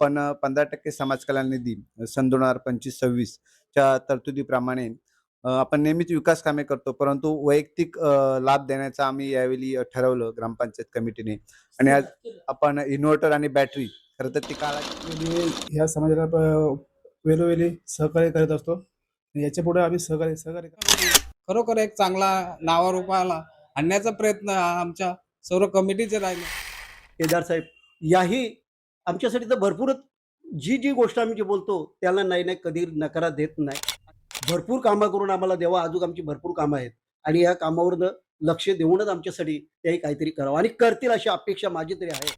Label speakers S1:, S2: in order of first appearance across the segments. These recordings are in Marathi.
S1: पण पंधरा टक्के समाज कल्याण निधी सन दोन हजार पंचवीस सव्वीस च्या तरतुदीप्रमाणे आपण नेहमीच विकास कामे करतो परंतु वैयक्तिक लाभ देण्याचं आम्ही यावेळी ठरवलं ग्रामपंचायत कमिटीने. आणि आज आपण इन्व्हर्टर आणि बॅटरी खरं तर ती काळा
S2: वेळोवेळी ह्या समाजाला वेळोवेळी सहकार्य करत असतो. याच्यापुढे आम्ही सहकार्य सहकार्य
S3: खरोखर एक चांगला नावारूपाला आणण्याचा प्रयत्न आमच्या सर्व कमिटीचे राहिले.
S4: केदार साहेब याही आमच्यासाठी तर भरपूरच जी जी गोष्ट आम्ही जी बोलतो त्याला नाही नाही कधी नकारा देत नाही. भरपूर कामं करून आम्हाला देवा अजून आमची भरपूर कामं आहेत. आणि या कामावर लक्ष देऊनच आमच्यासाठी त्याही काहीतरी करावं. आणि करतील अशी अपेक्षा माझी तरी आहे.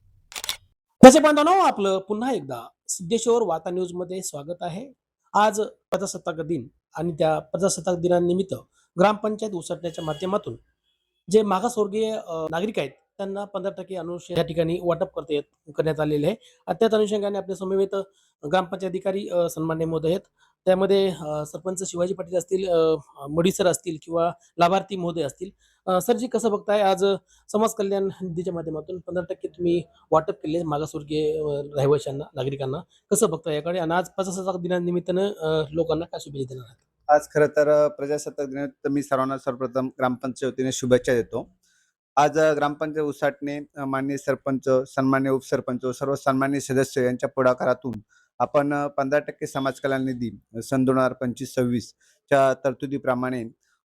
S5: तसे बांधवांनो आपलं? पुन्हा एकदा सिद्धेश्वर वार्ता न्यूजमध्ये स्वागत आहे. आज प्रजासत्ताक दिन आणि त्या प्रजासत्ताक दिनानिमित्त ग्रामपंचायत उसटण्याच्या माध्यमातून जे मागासवर्गीय नागरिक आहेत त्यांना पंधरा टक्के अनुशय या ठिकाणी वाटप करता येत करण्यात आलेले आहे. आणि त्याच अनुषंगाने आपल्या समवेत ग्रामपंचायत अधिकारी सन्मान्य महोदय आहेत. त्यामध्ये सरपंच शिवाजी पाटील असतील अ, मडी सर असतील किंवा लाभार्थी महोदय असतील. सर जी कसं बघताय आज समाज कल्याण निधीच्या माध्यमातून पंधरा टक्के तुम्ही वाटप केले मागासवर्गीय रहिवाशांना नागरिकांना. कसं बघताय याकडे? आणि आज प्रजासत्ताक दिनानिमित्तानं लोकांना काय शुभेच्छा देणार आहेत?
S1: आज खरं तर प्रजासत्ताक दिनानिमित्त मी सर्वांना सर्वप्रथम ग्रामपंचायतीने शुभेच्छा देतो. आज ग्रामपंचायत उसाटणे मान्य माननीय सरपंच सन्मान्य उपसरपंच सर्व सन्मान्य सदस्य यांच्या पुढाकारातून आपण पंधरा टक्के समाज कल्याण निधी सन दोन हजार पंचवीस सव्वीस च्या तरतुदीप्रमाणे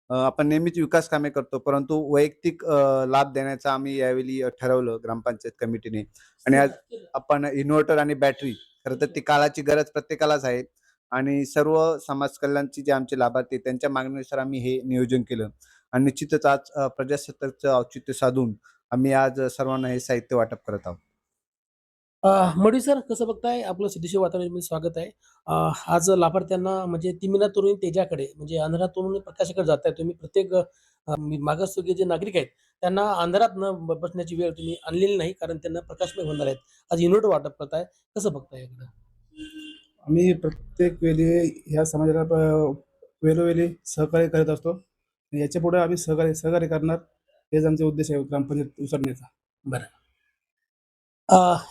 S1: आपण नेहमीच विकास कामे करतो. परंतु वैयक्तिक लाभ देण्याचा आम्ही यावेळी ठरवलं ग्रामपंचायत कमिटीने. आणि आज आपण इन्व्हर्टर आणि बॅटरी खरं तर ती काळाची गरज प्रत्येकालाच आहे. आणि सर्व समाज कल्याणची जे आमचे लाभार्थी त्यांच्या मागणीनुसार आम्ही हे नियोजन केलं. आणि निश्चितच आज प्रजासत्ताकचं औचित्य साधून आम्ही आज सर्वांना हे साहित्य वाटप करत आहोत.
S5: अ, मडी सर कसं बघताय? आपलं सिद्धेश्वर वातावरण स्वागत आहे. आज लाभार्थ्यांना म्हणजे तिमिना तरुणी तेजाकडे म्हणजे अंधारात तरुणी प्रकाशाकडे जात आहे तुम्ही. प्रत्येक मागासवर्गीय जे नागरिक आहेत त्यांना अंधारात न बसण्याची वेळ तुम्ही आणलेली नाही कारण त्यांना प्रकाशमय होणार आहेत. आज इन्व्हर्टर वाटप करताय. कसं बघताय याकडे?
S2: आम्ही प्रत्येक वेळी ह्या समाजाला वेळोवेळी सहकार्य करत असतो. याच्यापुढे आम्ही सहकार्य सहकार्य करणार. हेच आमचे उद्देश आहे ग्रामपंचायत उसरण्याचा
S5: बरं.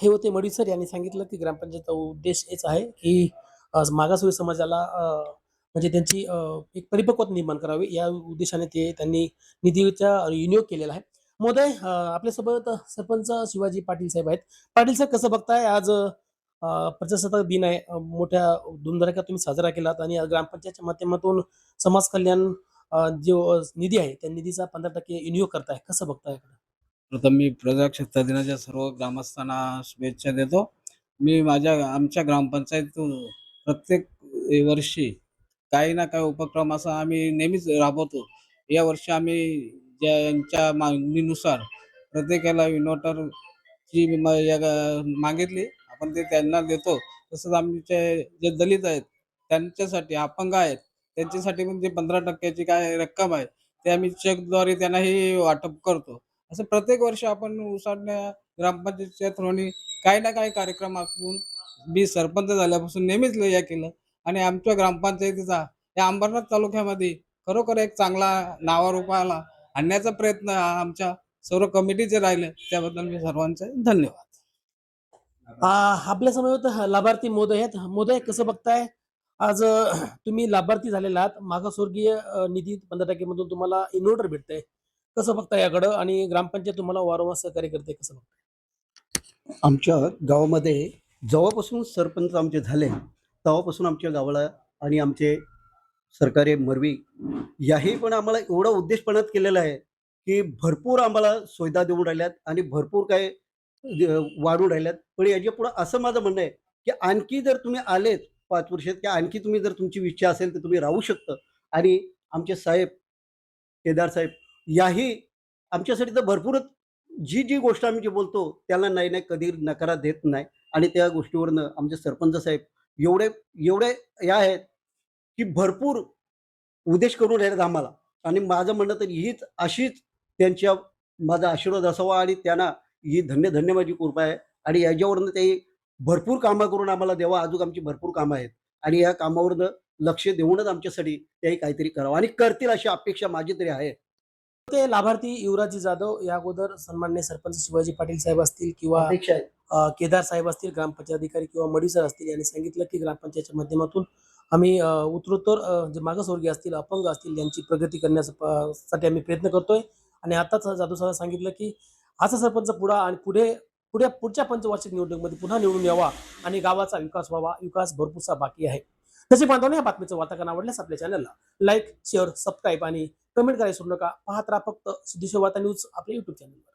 S5: हे होते मडी सर यांनी सांगितलं की ग्रामपंचायतचा उद्देश हेच आहे की अ, मागासवर्गीय समाजाला म्हणजे त्यांची एक परिपक्वता निर्माण करावी. या उद्देशाने ते त्यांनी निधीचा विनियोग केलेला आहे. महोदय आपल्यासोबत सरपंच शिवाजी पाटील साहेब आहेत. पाटील साहेब कसं बघताय? आज प्रजासत्ताक दिन आहे. मोठ्या धुमधडाक्यात तुम्ही साजरा केलात आणि ग्रामपंचायतच्या माध्यमातून समाज कल्याण जो निधी आहे त्या निधीचा पंधरा टक्के विनियोग करताय कसं बघताय
S3: प्रथम मी प्रजासत्ताक दिनाच्या सर्व ग्रामस्थांना शुभेच्छा देतो. मी माझ्या आमच्या ग्रामपंचायतीतून प्रत्येक वर्षी काही ना काही उपक्रम असा आम्ही नेहमीच राबवतो. या वर्षी आम्ही ज्यांच्या मागणीनुसार प्रत्येकाला इन्व्हर्टरची म- या मागितली आपण ते त्यांना देतो. तसंच आमचे जे दलित आहेत त्यांच्यासाठी अपंग आहेत त्यांच्यासाठी पण पंधरा टक्क्याची काय रक्कम आहे ते आम्ही चेकद्वारे त्यांनाही वाटप करतो. असं प्रत्येक वर्ष आपण उसाडण्या ग्रामपंचायतच्या थ्रोनी काही ना काही कार्यक्रम आखून मी सरपंच झाल्यापासून नेहमीच या केलं. आणि आमच्या ग्रामपंचायतीचा या अंबरनाथ तालुक्यामध्ये खरोखर एक चांगला नावारूपाला आणण्याचा प्रयत्न आमच्या सर्व कमिटीचे राहिले त्याबद्दल मी सर्वांचे धन्यवाद.
S5: आपल्यासमोर लाभार्थी मोदय आहेत. मोदय कसं बघताय? आज तुम्ही लाभार्थी झालेला आहात. मागासवर्गीय निधी पंधरा टक्केमधून तुम्हाला इन्व्हर्टर भेटतंय. कसं बघताय याकडं? आणि ग्रामपंचायत तुम्हाला वारंवार सहकार्य करते कसं बघताय?
S4: आमच्या गावामध्ये जेव्हापासून सरपंच आमचे झाले तेव्हापासून आमच्या गावाला आणि आमचे सरकारी मरवी याही पण आम्हाला एवढा उद्देशपणात केलेला आहे की भरपूर आम्हाला सुविधा देऊन राहिल्यात आणि भरपूर काय वाढून राहिल्यात. पण याच्या पुढं असं माझं म्हणणं आहे की आणखी जर तुम्ही आलेत पाच वर्षात की आणखी तुम्ही जर तुमची इच्छा असेल तर तुम्ही राहू शकता. आणि आमचे साहेब केदार साहेब याही आमच्यासाठी तर भरपूरच जी जी गोष्ट आम्ही जी बोलतो त्याला नाही नाही कधी नकारा देत नाही. आणि त्या गोष्टीवरनं आमचे सरपंच साहेब एवढे एवढे या आहेत की भरपूर उद्देश करून राहिलेत आम्हाला. आणि माझं म्हणणं तर हीच अशीच त्यांच्या माझा आशीर्वाद असावा आणि त्यांना ही धन्य धन्य माझी कृपा आहे. आणि याच्यावरनं ते भरपूर कामं करून आम्हाला देवा अजून आमची भरपूर कामं आहेत. आणि या कामावरनं लक्ष देऊनच आमच्यासाठी त्याही काहीतरी करावं. आणि करतील अशी अपेक्षा माझी तरी आहे.
S5: ते लाभार्थी युवराजी जाधव या अगोदर सन्मान्य सरपंच शिवाजी पाटील साहेब असतील किंवा केदार साहेब असतील ग्रामपंचायत अधिकारी किंवा मडी सर असतील यांनी सांगितलं की ग्रामपंचायतच्या माध्यमातून आम्ही उत्तरोत्तर जे मागासवर्गीय असतील अपंग असतील यांची प्रगती करण्यासाठी आम्ही प्रयत्न करतोय. आणि आताच जाधव सर सांगितलं की असा सरपंच पुढा आणि पुढे पुढे पुढच्या पंचवार्षिक निवडणुकीमध्ये पुन्हा निवडून यावा आणि गावाचा विकास व्हावा विकास भरपूरसा बाकी आहे. तसे बांधवाने या बातमीचं वातावरण आवडल्यास आपल्या चॅनलला लाईक शेअर सबस्क्राईब आणि कमेंट करायला सोडू नका. पाहत राहा फक्त सिद्धेश्वर वार्ता न्यूज आपल्या युट्यूब चॅनलवर